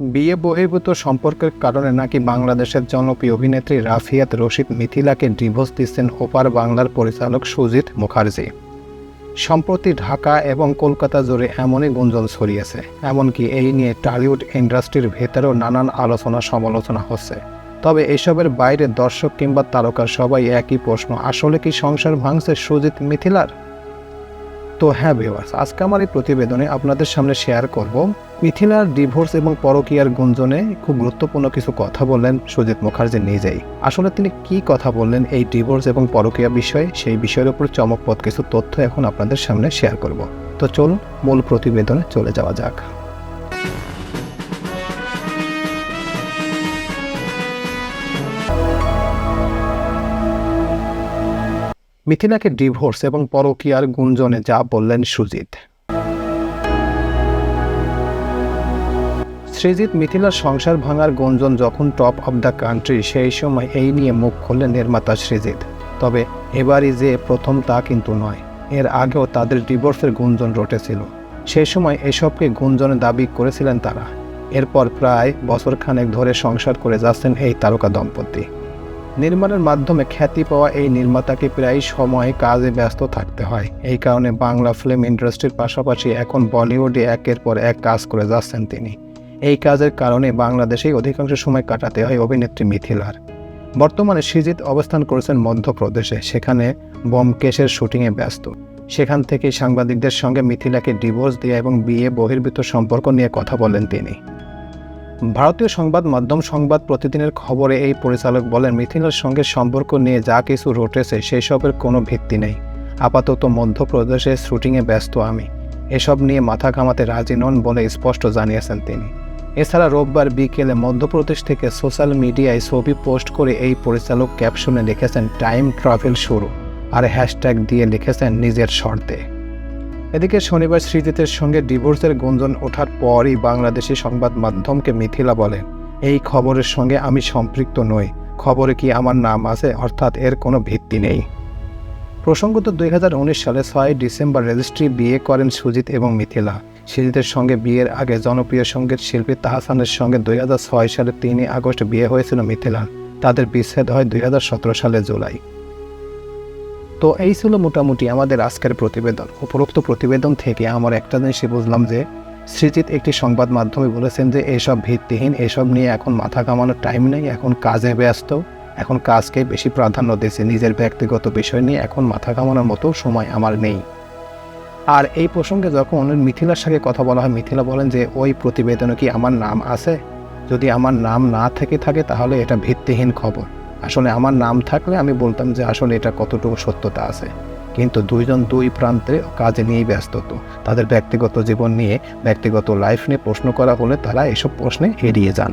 বিয়ে বহির্ভূত সম্পর্কের কারণে নাকি বাংলাদেশের জনপ্রিয় অভিনেত্রী রাফিয়াত রশিদ মিথিলাকে ডিভোর্স দিচ্ছেন ওপার বাংলার পরিচালক সুজিত মুখার্জি। সম্প্রতি ঢাকা এবং কলকাতা জুড়ে এমনই গুঞ্জন ছড়িয়েছে, এমনকি এই নিয়ে টলিউড ইন্ডাস্ট্রির ভেতরেও নানান আলোচনা সমালোচনা হচ্ছে। তবে এসবের বাইরে দর্শক কিংবা তারকা সবাই একই প্রশ্ন, আসলে কি সংসার ভাঙছে সুজিত মিথিলার? তো হ্যাঁ ভিউয়ার্স আজকে আমার এই প্রতিবেদনে আপনাদের সামনে শেয়ার করব মিথিলার ডিভোর্স এবং পরকীয়ার গুঞ্জনে খুব গুরুত্বপূর্ণ কিছু কথা বললেন সুজিত মুখার্জি নিজেই। আসলে তিনি কি কথা বললেন, এই ডিভোর্স এবং পরকীয়া বিষয়ে, সেই বিষয়ের উপর চমকপদ কিছু তথ্য এখন আপনাদের সামনে শেয়ার করব। তো চলুন, মূল প্রতিবেদনে চলে যাওয়া যাক। মিথিলাকে ডিভোর্স এবং পরকীয়ার গুঞ্জনে যা বললেন সুজিত। সৃজিত মিথিলার সংসার ভাঙার গুঞ্জন যখন টপ অব দ্য কান্ট্রি সেই সময় এই নিয়ে মুখ খুললেন নির্মাতা সৃজিত তবে এবারই যে প্রথম তা কিন্তু নয়। এর আগেও তাদের ডিভোর্সের গুঞ্জন রটেছিল। সেই সময় এসবকে গুঞ্জনে দাবি করেছিলেন তারা। এরপর প্রায় বছরখানেক ধরে সংসার করে যাচ্ছেন এই তারকা দম্পতি। নির্মাণের মাধ্যমে খ্যাতি পাওয়া এই নির্মাতাকে প্রায় সময় কাজে ব্যস্ত থাকতে হয়। এই কারণে বাংলা ফিল্ম ইন্ডাস্ট্রির পাশাপাশি এখন বলিউডে একের পর এক কাজ করে যাচ্ছেন তিনি। এই কাজের কারণে বাংলাদেশেই অধিকাংশ সময় কাটাতে হয় অভিনেত্রী মিথিলার। বর্তমানে সৃজিত অবস্থান করেছেন মধ্যপ্রদেশে, সেখানে বোমকেশের শুটিংয়ে ব্যস্ত। সেখান থেকে সাংবাদিকদের সঙ্গে মিথিলাকে ডিভোর্স দেওয়া এবং বিয়ে, বহির্ভূত সম্পর্ক নিয়ে কথা বলেন তিনি। ভারতীয় সংবাদ মাধ্যম সংবাদ প্রতিদিনের খবরে এই পরিচালক বলেন, মিথিলার সঙ্গে সম্পর্ক নিয়ে যা কিছু রটেছে সেসবের কোনো ভিত্তি নেই। আপাতত মধ্যপ্রদেশে শুটিংয়ে ব্যস্ত আমি। এসব নিয়ে মাথা ঘামাতে রাজি নন বলে স্পষ্ট জানিয়েছেন তিনি। এছাড়া রোববার বিকেলে মধ্যপ্রদেশ থেকে সোশ্যাল মিডিয়ায় ছবি পোস্ট করে এই পরিচালক ক্যাপশনে লিখেছেন, টাইম ট্রাভেল শুরু আর হ্যাশট্যাগ দিয়ে লিখেছেন, নিজের শর্তে এদিকে শনিবার সৃজিতের সঙ্গে ডিভোর্সের গুঞ্জন ওঠার পরই বাংলাদেশি সংবাদ মাধ্যমকে মিথিলা বলেন, এই খবরের সঙ্গে আমি সম্পৃক্ত নই, খবরে কি আমার নাম আছে? অর্থাৎ এর কোনো ভিত্তি নেই। প্রসঙ্গত দুই হাজার উনিশ সালে ছয় ডিসেম্বর রেজিস্ট্রি বিয়ে করেন সুজিত এবং মিথিলা। সুজিতের সঙ্গে বিয়ের আগে জনপ্রিয় সংগীত শিল্পী তাহসানের সঙ্গে দুই হাজার ছয় সালে তিনই আগস্ট বিয়ে হয়েছিল মিথিলার তাদের বিচ্ছেদ হয় দুই হাজার সতেরো সালে জুলাই। তো এই ছিল মোটামুটি আমাদের আজকের প্রতিবেদন। উপরোক্ত প্রতিবেদন থেকে আমার একটা জিনিসই বুঝলাম যে, সৃজিত একটি সংবাদ মাধ্যমে বলেছেন যে, এসব ভিত্তিহীন, এসব নিয়ে এখন মাথা কামানোর টাইম নেই, এখন কাজে ব্যস্ত। এখন কাজকে বেশি প্রাধান্য দিয়েছে নিজের ব্যক্তিগত বিষয় নিয়ে, এখন মাথা কামানোর মতো সময় আমার নেই। আর এই প্রসঙ্গে যখন মিথিলার সঙ্গে কথা বলা হয়, মিথিলা বলেন যে, ওই প্রতিবেদনে কি আমার নাম আছে? যদি আমার নাম না থেকে থাকে, তাহলে এটা ভিত্তিহীন খবর। আসলে আমার নাম থাকলে আমি বলতাম যে, আসলে এটা কতটুকু সত্যতা আছে। কিন্তু দুইজন দুই প্রান্তে কাজে নিয়েই ব্যস্ত তো। তাদের ব্যক্তিগত জীবন নিয়ে, ব্যক্তিগত লাইফ নিয়ে প্রশ্ন করা হলে তারা এসব প্রশ্নে এড়িয়ে যান।